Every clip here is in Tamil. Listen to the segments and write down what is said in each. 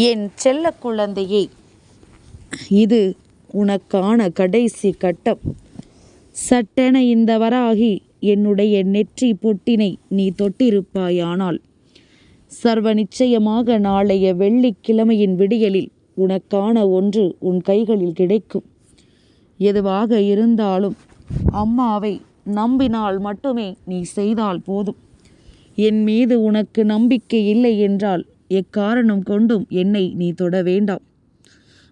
என் செல்ல குழந்தையே இது உனக்கான கடைசி கட்டம். சட்டென இந்த வராகி என்னுடைய நெற்றி பொட்டினை நீ தொட்டிருப்பாயானால் சர்வ நிச்சயமாக நாளைய வெள்ளிக்கிழமையின் விடியலில் உனக்கான ஒன்று உன் கைகளில் கிடைக்கும். எதுவாக இருந்தாலும் அம்மாவை நம்பினால் மட்டுமே நீ செய்தால் போதும். என் மீது உனக்கு நம்பிக்கை இல்லை என்றால் எக்காரணம் கொண்டும் என்னை நீ தொட வேண்டாம்.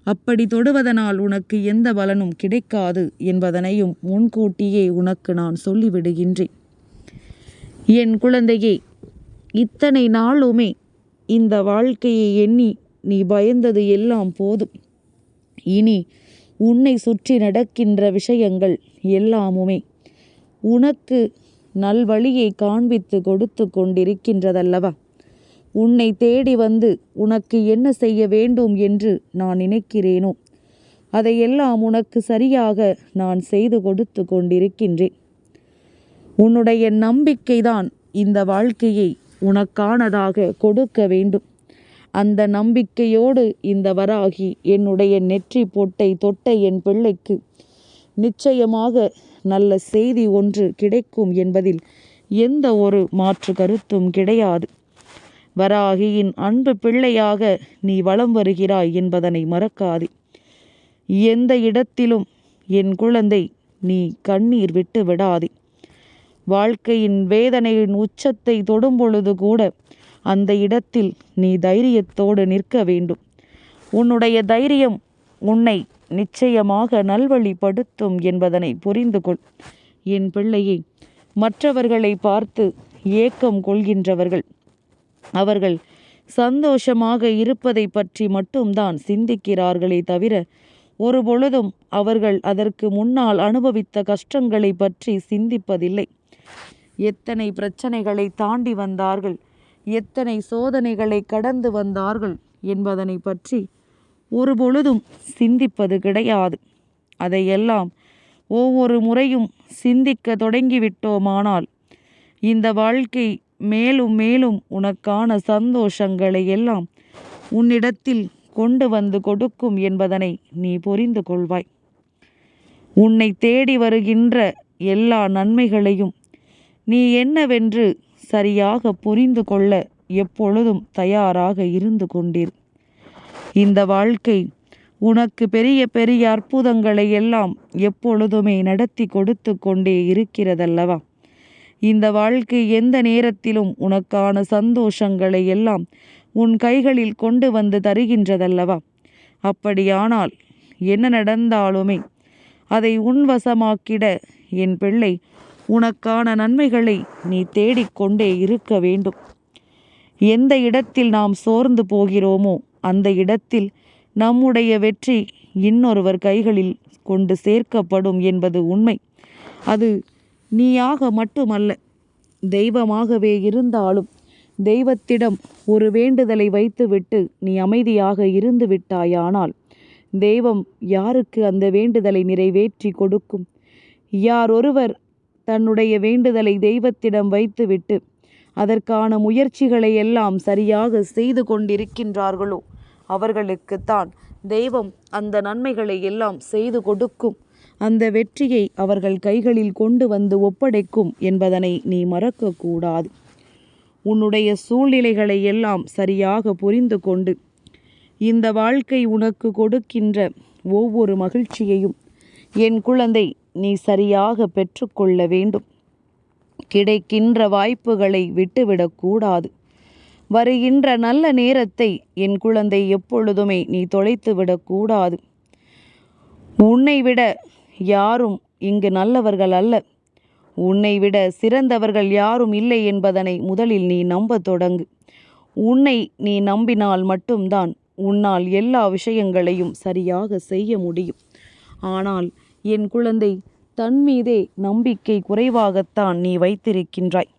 அப்படி தொடுவதனால் உனக்கு எந்த பலனும் கிடைக்காது என்பதனையும் முன்கூட்டியே உனக்கு நான் சொல்லிவிடுகின்றேன். என் குழந்தையே இத்தனை நாளுமே இந்த வாழ்க்கையை எண்ணி நீ பயந்தது எல்லாம் போதும். இனி உன்னை சுற்றி நடக்கின்ற விஷயங்கள் எல்லாமுமே உனக்கு நல்வழியை காண்பித்து கொடுத்து கொண்டிருக்கின்றதல்லவா? உன்னை தேடி வந்து உனக்கு என்ன செய்ய வேண்டும் என்று நான் நினைக்கிறேனோ? அதையெல்லாம் உனக்கு சரியாக நான் செய்து கொடுத்து கொண்டிருக்கின்றேன். உன்னுடைய நம்பிக்கைதான் இந்த வாழ்க்கையை உனக்கானதாக கொடுக்க வேண்டும். அந்த நம்பிக்கையோடு இந்த வராகி என்னுடைய நெற்றி பொட்டை தொட்ட என் பிள்ளைக்கு நிச்சயமாக நல்ல செய்தி ஒன்று கிடைக்கும் என்பதில் எந்த ஒரு மாற்று கருத்தும் கிடையாது. வராகியின் அன்பு பிள்ளையாக நீ வலம் வருகிறாய் என்பதனை மறக்காதே. எந்த இடத்திலும் என் குழந்தை நீ கண்ணீர் விட்டு விடாதே. வாழ்க்கையின் வேதனையின் உச்சத்தை தொடும் பொழுது கூட அந்த இடத்தில் நீ தைரியத்தோடு நிற்க வேண்டும். உன்னுடைய தைரியம் உன்னை நிச்சயமாக நல்வழிப்படுத்தும் என்பதனை புரிந்து கொள். என் பிள்ளையை மற்றவர்களை பார்த்து ஏக்கம் கொள்கின்றவர்கள் அவர்கள் சந்தோஷமாக இருப்பதை பற்றி மட்டும்தான் சிந்திக்கிறார்களே தவிர ஒரு பொழுதும் அவர்கள் அதற்கு முன்னால் அனுபவித்த கஷ்டங்களை பற்றி சிந்திப்பதில்லை. எத்தனை பிரச்சனைகளை தாண்டி வந்தார்கள் எத்தனை சோதனைகளை கடந்து வந்தார்கள் என்பதனை பற்றி ஒரு பொழுதும் சிந்திப்பது கிடையாது. அதையெல்லாம் ஒவ்வொரு முறையும் சிந்திக்க தொடங்கிவிட்டோமானால் இந்த வாழ்க்கை மேலும் மேலும் உனக்கான சந்தோஷங்களை எல்லாம் உன்னிடத்தில் கொண்டு வந்து கொடுக்கும் என்பதனை நீ புரிந்து கொள்வாய். உன்னை தேடி வருகின்ற எல்லா நன்மைகளையும் நீ என்னவென்று சரியாக புரிந்து கொள்ள எப்பொழுதும் தயாராக இருந்து கொண்டீர். இந்த வாழ்க்கை உனக்கு பெரிய பெரிய அற்புதங்களை எல்லாம் எப்பொழுதுமே நடத்தி கொடுத்து கொண்டே இருக்கிறதல்லவா? இந்த வாழ்க்கை எந்த நேரத்திலும் உனக்கான சந்தோஷங்களை எல்லாம் உன் கைகளில் கொண்டு வந்து தருகின்றதல்லவா? அப்படியானால் என்ன நடந்தாலுமே அதை உன்வசமாக்கிட என் பிள்ளை உனக்கான நன்மைகளை நீ தேடிக்கொண்டே இருக்க வேண்டும். எந்த இடத்தில் நாம் சோர்ந்து போகிறோமோ அந்த இடத்தில் நம்முடைய வெற்றி இன்னொருவர் கைகளில் கொண்டு சேர்க்கப்படும் என்பது உண்மை. அது நீயாக மட்டுமல்ல தெய்வமாகவே இருந்தாலும் தெய்வத்திடம் ஒரு வேண்டுதலை வைத்துவிட்டு நீ அமைதியாக இருந்து விட்டாயானால் தெய்வம் யாருக்கு அந்த வேண்டுதலை நிறைவேற்றி கொடுக்கும்? யார் ஒருவர் தன்னுடைய வேண்டுதலை தெய்வத்திடம் வைத்துவிட்டு அதற்கான முயற்சிகளை எல்லாம் சரியாக செய்து கொண்டிருக்கின்றார்களோ அவர்களுக்குத்தான் தெய்வம் அந்த நன்மைகளை எல்லாம் செய்து கொடுக்கும். அந்த வெற்றியை அவர்கள் கைகளில் கொண்டு வந்து ஒப்படைக்கும் என்பதனை நீ மறக்கக்கூடாது. உன்னுடைய சூழ்நிலைகளை எல்லாம் சரியாக புரிந்து கொண்டு இந்த வாழ்க்கை உனக்கு கொடுக்கின்ற ஒவ்வொரு மகிழ்ச்சியையும் என் குழந்தை நீ சரியாக பெற்றுக்கொள்ள வேண்டும். கிடைக்கின்ற வாய்ப்புகளை விட்டுவிடக்கூடாது வருகின்ற நல்ல நேரத்தை என் குழந்தை எப்பொழுதுமே நீ தொலைத்து விடக்கூடாது உன்னை விட யாரும் இங்கு நல்லவர்கள் அல்ல. உன்னை விட சிறந்தவர்கள் யாரும் இல்லை என்பதனை முதலில் நீ நம்ப தொடங்கு. உன்னை நீ நம்பினால் மட்டும்தான் உன்னால் எல்லா விஷயங்களையும் சரியாக செய்ய முடியும். ஆனால் என் குழந்தை தன் மீதே நம்பிக்கை குறைவாகத்தான் நீ வைத்திருக்கின்றாய்.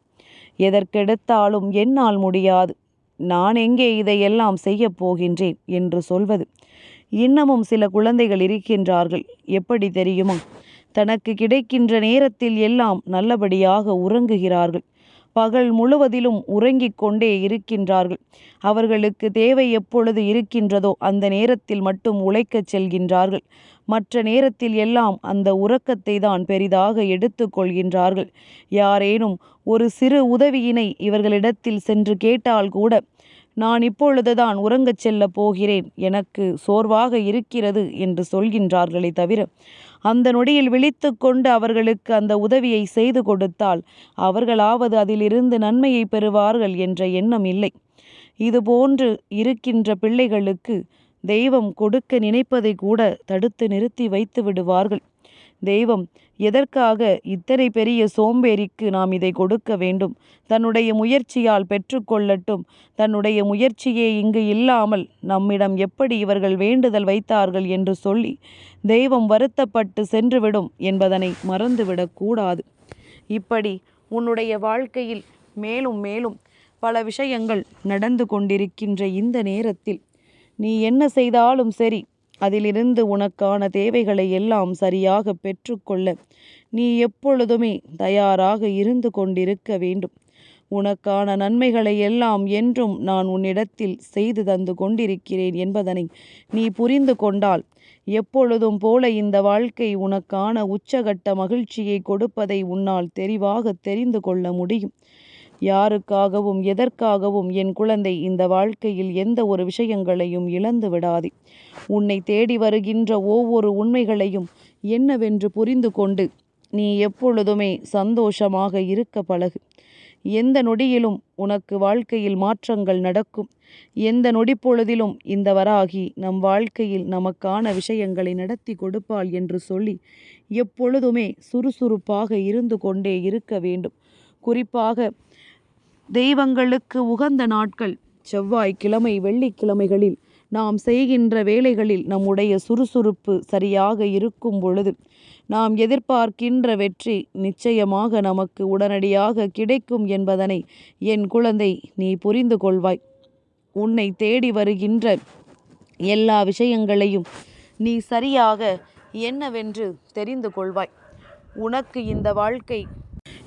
எதற்கெடுத்தாலும் என்னால் முடியாது. நான் எங்கே இதையெல்லாம் செய்யப் போகின்றேன் என்று சொல்வது இன்னமும் சில குழந்தைகள் இருக்கின்றார்கள். எப்படி தெரியுமா? தனக்கு கிடைக்கின்ற நேரத்தில் எல்லாம் நல்லபடியாக உறங்குகிறார்கள். பகல் முழுவதிலும் உறங்கிக் கொண்டே இருக்கின்றார்கள். அவர்களுக்கு தேவை எப்பொழுது இருக்கின்றதோ அந்த நேரத்தில் மட்டும் உழைக்கச் செல்கின்றார்கள். மற்ற நேரத்தில் எல்லாம் அந்த உறக்கத்தை தான் பெரிதாக எடுத்துக்கொள்கின்றார்கள் யாரேனும் ஒரு சிறு உதவியினை இவர்களிடத்தில் சென்று கேட்டால் கூட நான் இப்பொழுதுதான் உறங்கச் செல்லப் போகிறேன். எனக்கு சோர்வாக இருக்கிறது என்று சொல்கின்றார்களே தவிர அந்த நொடியில் விழித்து கொண்டு அவர்களுக்கு அந்த உதவியை செய்து கொடுத்தால் அவர்களாவது அதிலிருந்து நன்மையை பெறுவார்கள் என்ற எண்ணம் இல்லை. இதுபோன்று இருக்கின்ற பிள்ளைகளுக்கு தெய்வம் கொடுக்க நினைப்பதை கூட தடுத்து நிறுத்தி வைத்து விடுவார்கள். தெய்வம் எதற்காக இத்தனை பெரிய சோம்பேறிக்கு நாம் இதை கொடுக்க வேண்டும்? தன்னுடைய முயற்சியால் பெற்றுக்கொள்ளட்டும் தன்னுடைய முயற்சியே இங்கு இல்லாமல் நம்மிடம் எப்படி இவர்கள் வேண்டுதல் வைத்தார்கள் என்று சொல்லி தெய்வம் வருத்தப்பட்டு சென்றுவிடும் என்பதனை மறந்துவிடக்கூடாது இப்படி உன்னுடைய வாழ்க்கையில் மேலும் மேலும் பல விஷயங்கள் நடந்து கொண்டிருக்கின்ற இந்த நேரத்தில் நீ என்ன செய்தாலும் சரி அதிலிருந்து உனக்கான தேவைகளை எல்லாம் சரியாக பெற்றுக்கொள்ள நீ எப்பொழுதுமே தயாராக இருந்து கொண்டிருக்க வேண்டும். உனக்கான நன்மைகளை எல்லாம் என்றும் நான் உன்னிடத்தில் செய்து தந்து கொண்டிருக்கிறேன் என்பதனை நீ புரிந்து கொண்டால் எப்பொழுதும் போல இந்த வாழ்க்கை உனக்கான உச்சகட்ட மகிழ்ச்சியை கொடுப்பதை உன்னால் தெரிவாக தெரிந்து கொள்ள முடியும். யாருக்காகவும் எதற்காகவும் என் குழந்தை இந்த வாழ்க்கையில் எந்த ஒரு விஷயங்களையும் இழந்து விடாதே. உன்னை தேடி வருகின்ற ஒவ்வொரு உண்மைகளையும் என்னவென்று புரிந்து கொண்டு நீ எப்பொழுதுமே சந்தோஷமாக இருக்க பழகு. எந்த நொடியிலும் உனக்கு வாழ்க்கையில் மாற்றங்கள் நடக்கும். எந்த நொடி பொழுதிலும் இந்த வராகி நம் வாழ்க்கையில் நமக்கான விஷயங்களை நடத்தி கொடுப்பாள் என்று சொல்லி எப்பொழுதுமே சுறுசுறுப்பாக இருந்து கொண்டே இருக்க வேண்டும். குறிப்பாக தெய்வங்களுக்கு உகந்த நாட்கள். செவ்வாய் கிழமை வெள்ளிக்கிழமைகளில் நாம் செய்கின்ற வேலைகளில் நம்முடைய சுறுசுறுப்பு சரியாக இருக்கும் பொழுது நாம் எதிர்பார்க்கின்ற வெற்றி நிச்சயமாக நமக்கு உடனடியாக கிடைக்கும் என்பதனை என் குழந்தை நீ புரிந்து கொள்வாய். உன்னை தேடி வருகின்ற எல்லா விஷயங்களையும் நீ சரியாக என்னவென்று தெரிந்து கொள்வாய். உனக்கு இந்த வாழ்க்கை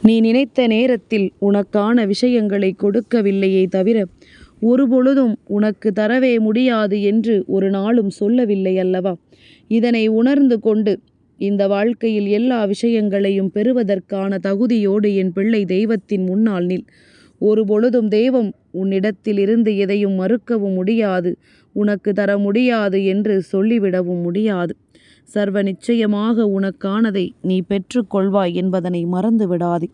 நீ நினைத்த நேரத்தில் உனக்கான விஷயங்களை கொடுக்கவில்லையே தவிர ஒருபொழுதும் உனக்கு தரவே முடியாது என்று ஒரு நாளும் சொல்லவில்லை அல்லவா? இதனை உணர்ந்து கொண்டு இந்த வாழ்க்கையில் எல்லா விஷயங்களையும் பெறுவதற்கான தகுதியோடு என் பிள்ளை தெய்வத்தின் முன்னால் நில். ஒரு பொழுதும் தெய்வம் உன்னிடத்தில் இருந்து எதையும் மறுக்கவும் முடியாது உனக்கு தர முடியாது என்று சொல்லிவிடவும் முடியாது. சர்வ நிச்சயமாக உனக்கானதை நீ பெற்றுக்கொள்வாய் என்பதனை மறந்து விடாதே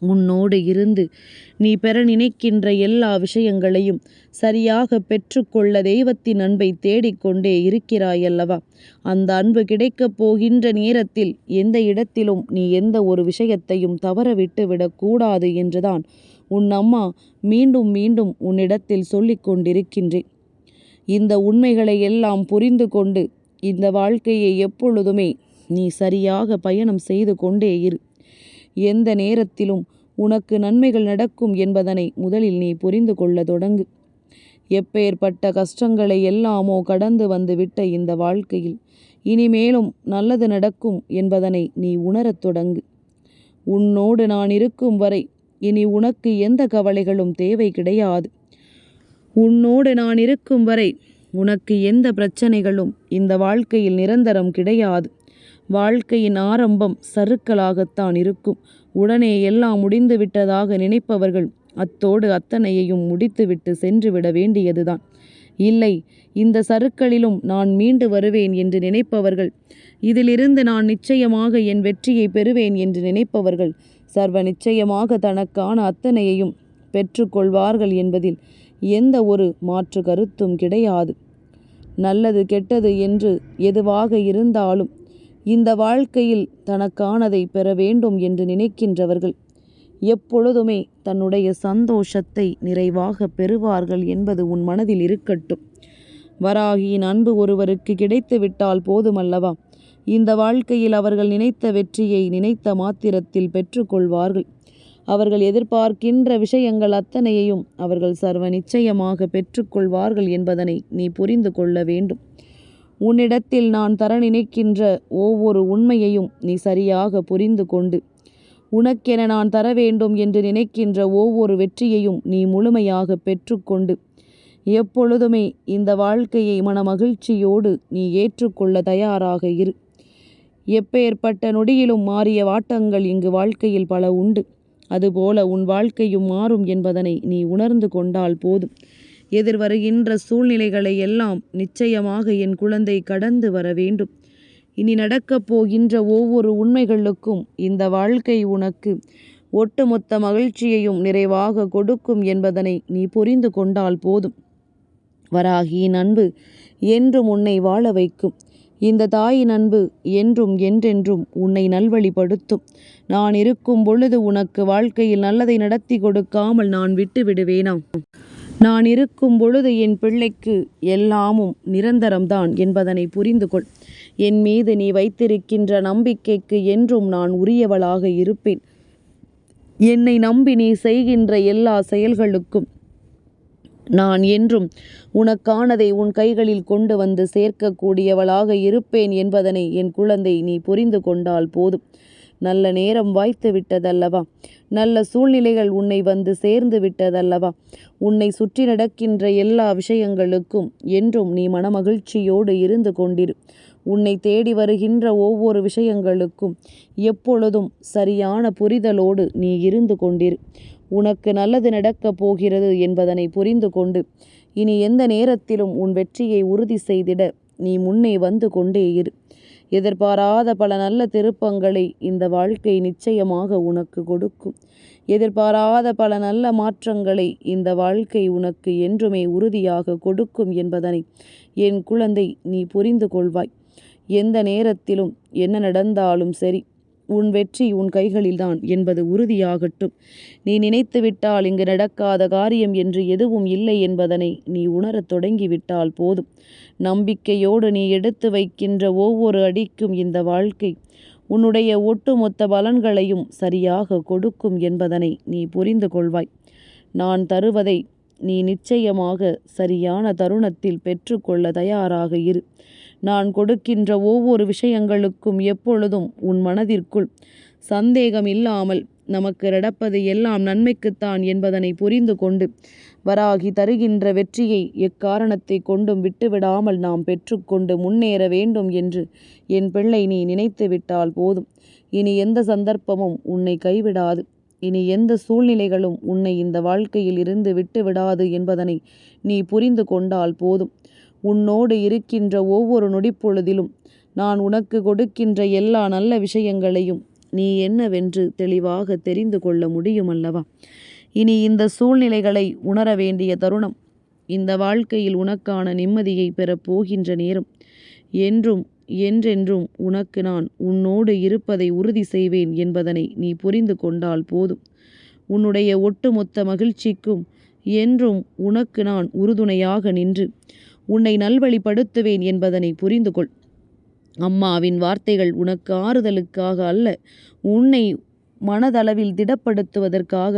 உன்னோடு இருந்து நீ பெற நினைக்கின்ற எல்லா விஷயங்களையும் சரியாக பெற்றுக்கொள்ள தெய்வத்தின் அன்பை தேடிக்கொண்டே இருக்கிறாயல்லவா? அந்த அன்பு கிடைக்கப் போகின்ற நேரத்தில் எந்த இடத்திலும் நீ எந்த ஒரு விஷயத்தையும் தவறவிட்டு விடக்கூடாது என்றுதான் உன் அம்மா மீண்டும் மீண்டும் உன்னிடத்தில் சொல்லிக் கொண்டிருக்கின்றேன் இந்த உண்மைகளை எல்லாம் புரிந்து கொண்டு இந்த வாழ்க்கையை எப்பொழுதுமே நீ சரியாக பயணம் செய்து கொண்டே இரு. எந்த நேரத்திலும் உனக்கு நன்மைகள் நடக்கும் என்பதனை முதலில் நீ புரிந்து கொள்ள தொடங்கு. எப்பேற்பட்ட கஷ்டங்களை எல்லாமோ கடந்து வந்து விட்ட இந்த வாழ்க்கையில் இனிமேலும் நல்லது நடக்கும் என்பதனை நீ உணரத் தொடங்கு. உன்னோடு நான் இருக்கும் வரை இனி உனக்கு எந்த கவலைகளும் தேவை கிடையாது. உன்னோடு நான் இருக்கும் வரை உனக்கு எந்த பிரச்சனைகளும் இந்த வாழ்க்கையில் நிரந்தரம் கிடையாது. வாழ்க்கையின் ஆரம்பம் சறுக்கலாகத்தான் இருக்கும். உடனே எல்லாம் முடிந்து விட்டதாக நினைப்பவர்கள் அத்தோடு அத்தனையையும் முடித்துவிட்டு சென்றுவிட வேண்டியதுதான். இல்லை இந்த சருக்களிலும் நான் மீண்டு வருவேன் என்று நினைப்பவர்கள் இதிலிருந்து நான் நிச்சயமாக என் வெற்றியை பெறுவேன் என்று நினைப்பவர்கள் சர்வ நிச்சயமாக தனக்கான அத்தனையையும் பெற்றுக்கொள்வார்கள் என்பதில் எந்த ஒரு மாற்று கருத்தும் கிடையாது. நல்லது கெட்டது என்று எதுவாக இருந்தாலும் இந்த வாழ்க்கையில் தனக்கானதை பெற வேண்டும் என்று நினைக்கின்றவர்கள் எப்பொழுதுமே தன்னுடைய சந்தோஷத்தை நிறைவாக பெறுவார்கள் என்பது உன் மனதில் இருக்கட்டும். வராகியின் அன்பு ஒருவருக்கு கிடைத்துவிட்டால் போதுமல்லவா? இந்த வாழ்க்கையில் அவர்கள் நினைத்த வெற்றியை நினைத்த மாத்திரத்தில் பெற்றுக்கொள்வார்கள். அவர்கள் எதிர்பார்க்கின்ற விஷயங்கள் அத்தனையையும் அவர்கள் சர்வ நிச்சயமாக பெற்றுக்கொள்வார்கள் என்பதனை நீ புரிந்து கொள்ள வேண்டும். உன்னிடத்தில் நான் தர நினைக்கின்ற ஒவ்வொரு உண்மையையும் நீ சரியாக புரிந்து கொண்டு உனக்கென நான் தர வேண்டும் என்று நினைக்கின்ற ஒவ்வொரு வெற்றியையும் நீ முழுமையாக பெற்றுக்கொண்டு எப்பொழுதுமே இந்த வாழ்க்கையை மனமகிழ்ச்சியோடு நீ ஏற்றுக்கொள்ள தயாராக இரு. எப்பேற்பட்ட நொடியிலும் மாறிய வாட்டங்கள் இங்கு வாழ்க்கையில் பல உண்டு. அதுபோல உன் வாழ்க்கையும் மாறும் என்பதனை நீ உணர்ந்து கொண்டால் போதும். எதிர்வருகின்ற சூழ்நிலைகளை எல்லாம் நிச்சயமாக என் குழந்தை கடந்து வர வேண்டும். இனி நடக்கப் போகின்ற ஒவ்வொரு உண்மைகளுக்கும் இந்த வாழ்க்கை உனக்கு ஒட்டுமொத்த மகிழ்ச்சியையும் நிறைவாக கொடுக்கும் என்பதனை நீ புரிந்து கொண்டால் போதும். வராகியின் அன்பு என்றும் உன்னை வாழ வைக்கும். இந்த தாயின் அன்பு என்றும் என்றென்றும் உன்னை நல்வழிப்படுத்தும். நான் இருக்கும் பொழுது உனக்கு வாழ்க்கையில் நல்லதை நடத்தி கொடுக்காமல் நான் விட்டு விடுவேனா? நான் இருக்கும் பொழுது என் பிள்ளைக்கு எல்லாமும் நிரந்தரம்தான் என்பதனை புரிந்து கொள் என் மீது நீ வைத்திருக்கின்ற நம்பிக்கைக்கு என்றும் நான் உரியவளாக இருப்பேன். என்னை நம்பி நீ செய்கின்ற எல்லா செயல்களுக்கும் நான் என்றும் உனக்கானதை உன் கைகளில் கொண்டு வந்து சேர்க்கக்கூடியவளாக இருப்பேன் என்பதனை என் குழந்தை நீ புரிந்து கொண்டால் போதும். நல்ல நேரம் வாய்த்து விட்டதல்லவா? நல்ல சூழ்நிலைகள் உன்னை வந்து சேர்ந்து விட்டதல்லவா? உன்னை சுற்றி நடக்கின்ற எல்லா விஷயங்களுக்கும் என்றும் நீ மனமகிழ்ச்சியோடு இருந்து கொண்டிரு. உன்னை தேடி வருகின்ற ஒவ்வொரு விஷயங்களுக்கும் எப்பொழுதும் சரியான புரிதலோடு நீ இருந்து கொண்டிரு. உனக்கு நல்லது நடக்கப் போகிறது என்பதனை புரிந்து கொண்டு இனி எந்த நேரத்திலும் உன் வெற்றியை உறுதி செய்திட நீ முன்னே வந்து கொண்டே இரு. எதிர்பாராத பல நல்ல திருப்பங்களை இந்த வாழ்க்கை நிச்சயமாக உனக்கு கொடுக்கும். எதிர்பாராத பல நல்ல மாற்றங்களை இந்த வாழ்க்கை உனக்கு என்றுமே உறுதியாக கொடுக்கும் என்பதனை என் குழந்தை நீ புரிந்து கொள்வாய். எந்த நேரத்திலும் என்ன நடந்தாலும் சரி உன் வெற்றி உன் கைகளில்தான் என்பது உறுதியாகட்டும். நீ நினைத்துவிட்டால் இங்கு நடக்காத காரியம் என்று எதுவும் இல்லை என்பதனை நீ உணரத் தொடங்கிவிட்டால் போதும். நம்பிக்கையோடு நீ எடுத்து வைக்கின்ற ஒவ்வொரு அடிக்கும் இந்த வாழ்க்கை உன்னுடைய ஒட்டுமொத்த பலன்களையும் சரியாக கொடுக்கும் என்பதனை நீ புரிந்து கொள்வாய். நான் தருவதை நீ நிச்சயமாக சரியான தருணத்தில் பெற்றுக்கொள்ள தயாராக இரு. நான் கொடுக்கின்ற ஒவ்வொரு விஷயங்களுக்கும் எப்பொழுதும் உன் மனதிற்குள் சந்தேகம் இல்லாமல் நமக்கு நடப்பது எல்லாம் நன்மைக்குத்தான் என்பதனை புரிந்து கொண்டு வராகி தருகின்ற வெற்றியை எக்காரணத்தை கொண்டும் விட்டுவிடாமல் நாம் பெற்றுக்கொண்டு முன்னேற வேண்டும் என்று என் பிள்ளை நீ நினைத்து விட்டால் போதும். இனி எந்த சந்தர்ப்பமும் உன்னை கைவிடாது. இனி எந்த சூழ்நிலைகளும் உன்னை இந்த வாழ்க்கையில் இருந்து விட்டுவிடாது என்பதனை நீ புரிந்து கொண்டால் போதும். உன்னோடு இருக்கின்ற ஒவ்வொரு நொடிப்பொழுதிலும் நான் உனக்கு கொடுக்கின்ற எல்லா நல்ல விஷயங்களையும் நீ என்னவென்று தெளிவாக தெரிந்து கொள்ள முடியும் அல்லவா இனி இந்த சூழ்நிலைகளை உணர வேண்டிய தருணம் இந்த வாழ்க்கையில் உனக்கான நிம்மதியை பெறப் போகின்ற நேரம். என்றும் என்றென்றும் உனக்கு நான் உன்னோடு இருப்பதை உறுதி செய்வேன் என்பதனை நீ புரிந்து கொண்டால் போதும். உன்னுடைய ஒட்டுமொத்த மகிழ்ச்சிக்கும் என்றும் உனக்கு நான் உறுதுணையாக நின்று உன்னை நல்வழிப்படுத்துவேன் என்பதனை புரிந்து கொள் அம்மாவின் வார்த்தைகள் உனக்கு ஆறுதலுக்காக அல்ல உன்னை மனதளவில் திடப்படுத்துவதற்காக.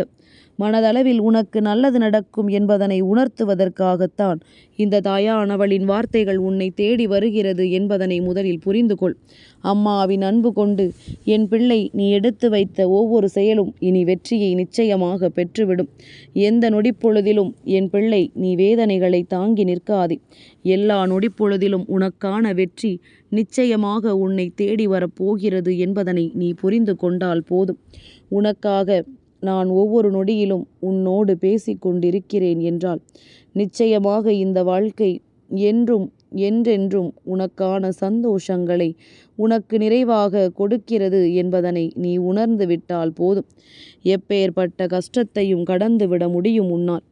மனதளவில் உனக்கு நல்லது நடக்கும் என்பதனை உணர்த்துவதற்காகத்தான் இந்த தாயானவளின் வார்த்தைகள் உன்னை தேடி வருகிறது என்பதனை முதலில் புரிந்து கொள். அம்மாவின் அன்பு கொண்டு என் பிள்ளை நீ எடுத்து வைத்த ஒவ்வொரு செயலும் இனி வெற்றியை நிச்சயமாக பெற்றுவிடும். எந்த நொடிப்பொழுதிலும் என் பிள்ளை நீ வேதனைகளை தாங்கி நிற்காதே. எல்லா நொடிப்பொழுதிலும் உனக்கான வெற்றி நிச்சயமாக உன்னை தேடி வரப்போகிறது என்பதனை நீ புரிந்து கொண்டால் போதும். உனக்காக நான் ஒவ்வொரு நொடியிலும் உன்னோடு பேசிக் கொண்டிருக்கிறேன் என்றால் நிச்சயமாக இந்த வாழ்க்கை என்றும் என்றென்றும் உனக்கான சந்தோஷங்களை உனக்கு நிறைவாக கொடுக்கிறது என்பதனை நீ உணர்ந்து விட்டால் போதும். எப்பேற்பட்ட கஷ்டத்தையும் கடந்து விட முடியும் உன்னால்.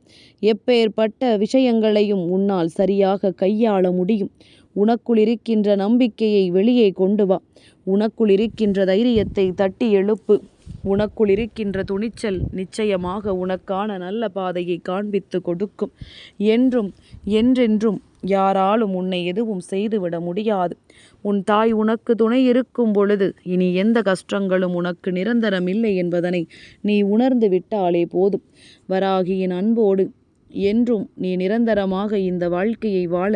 எப்பேற்பட்ட விஷயங்களையும் உன்னால் சரியாக கையாள முடியும். உனக்குள் இருக்கின்ற நம்பிக்கையை வெளியே கொண்டு வா. உனக்குள் இருக்கின்ற தைரியத்தை தட்டி எழுப்பு. உனக்குள் இருக்கின்ற துணிச்சல் நிச்சயமாக உனக்கான நல்ல பாதையை காண்பித்து கொடுக்கும். என்றும் என்றென்றும் யாராலும் உன்னை எதுவும் செய்துவிட முடியாது. உன் தாய் உனக்கு துணை இருக்கும் பொழுது இனி எந்த கஷ்டங்களும் உனக்கு நிரந்தரம் இல்லை என்பதனை நீ உணர்ந்து விட்டாலே போதும். வராகியின் அன்போடு என்றும் நீ நிரந்தரமாக இந்த வாழ்க்கையை வாழ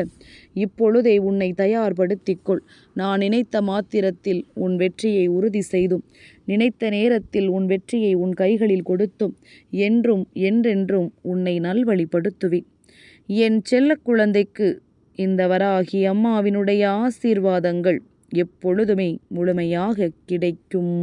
இப்பொழுதே உன்னை தயார்படுத்திக்கொள் நான் நினைத்த மாத்திரத்தில் உன் வெற்றியை உறுதி செய்தும் நினைத்த நேரத்தில் உன் வெற்றியை உன் கைகளில் கொடுத்தும். என்றும் என்றென்றும் உன்னை நல்வழிப்படுத்துவேன் என் செல்ல குழந்தைக்கு இந்த வராகி அம்மாவினுடைய ஆசீர்வாதங்கள் எப்பொழுதுமே முழுமையாக கிடைக்கும்.